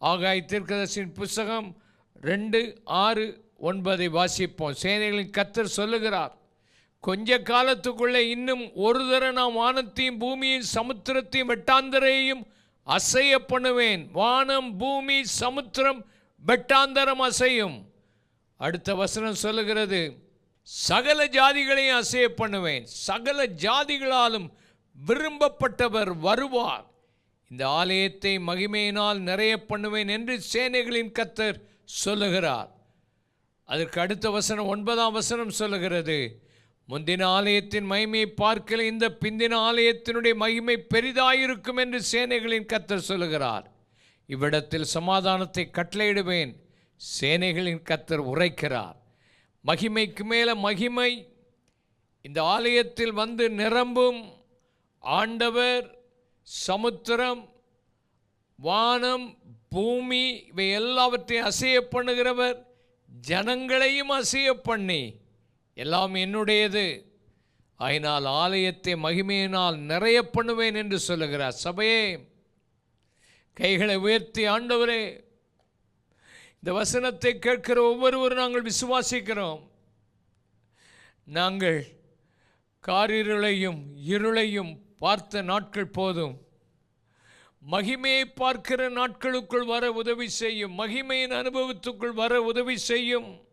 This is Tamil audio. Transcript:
ஆகாய் தீர்க்கதர்சின் புஸ்தகம் ரெண்டு ஆறு ஒன்பதை வாசிப்போம். சேனைகளின் கத்தர் சொல்லுகிறார் கொஞ்ச காலத்துக்குள்ளே இன்னும் ஒரு தர நான் வானத்தையும் பூமியின் சமுத்திரத்தையும் வெட்டாந்தரையும் அசைய பண்ணுவேன். வானம் பூமி சமுத்திரம் வெட்டாந்தரம் அசையும். அடுத்த வசனம் சொல்லுகிறது சகல ஜாதிகளையும் அசைய பண்ணுவேன். சகல ஜாதிகளாலும் விரும்பப்பட்டவர் வருவார். இந்த ஆலயத்தை மகிமையினால் நிறைய பண்ணுவேன் என்று சேனைகளின் கத்தர் சொல்லுகிறார். அதற்கு அடுத்த வசனம் ஒன்பதாம் வசனம் சொல்லுகிறது. முந்தின ஆலயத்தின் மகிமையை பார்க்கல இந்த பிந்தின ஆலயத்தினுடைய மகிமை பெரிதாயிருக்கும் என்று சேனைகளின் கத்தர் சொல்லுகிறார். இவ்விடத்தில் சமாதானத்தை கட்டளையிடுவேன் சேனைகளின் கத்தர் உரைக்கிறார். மகிமைக்கு மேலே மகிமை இந்த ஆலயத்தில் வந்து நிரம்பும் ஆண்டவர் சமுத்திரம் வானம் பூமி இவை எல்லாவற்றையும் அசைய பண்ணுகிறவர் ஜனங்களையும் அசைய பண்ணி எல்லாம் என்னுடையது. ஆயினால் ஆலயத்தை மகிமையினால் நிறைய பண்ணுவேன் என்று சொல்லுகிறார். சபையே கைகளை உயர்த்தி ஆண்டவரே இந்த வசனத்தை கேட்கிற ஒவ்வொருவரும் நாங்கள் விசுவாசிக்கிறோம். நாங்கள் காரிருளையும் இருளையும் பார்த்த நாட்கள் போதும். மகிமையை பார்க்கிற நாட்களுக்குள் வர உதவி செய்யும். மகிமையின் அனுபவத்துக்குள் வர உதவி செய்யும்.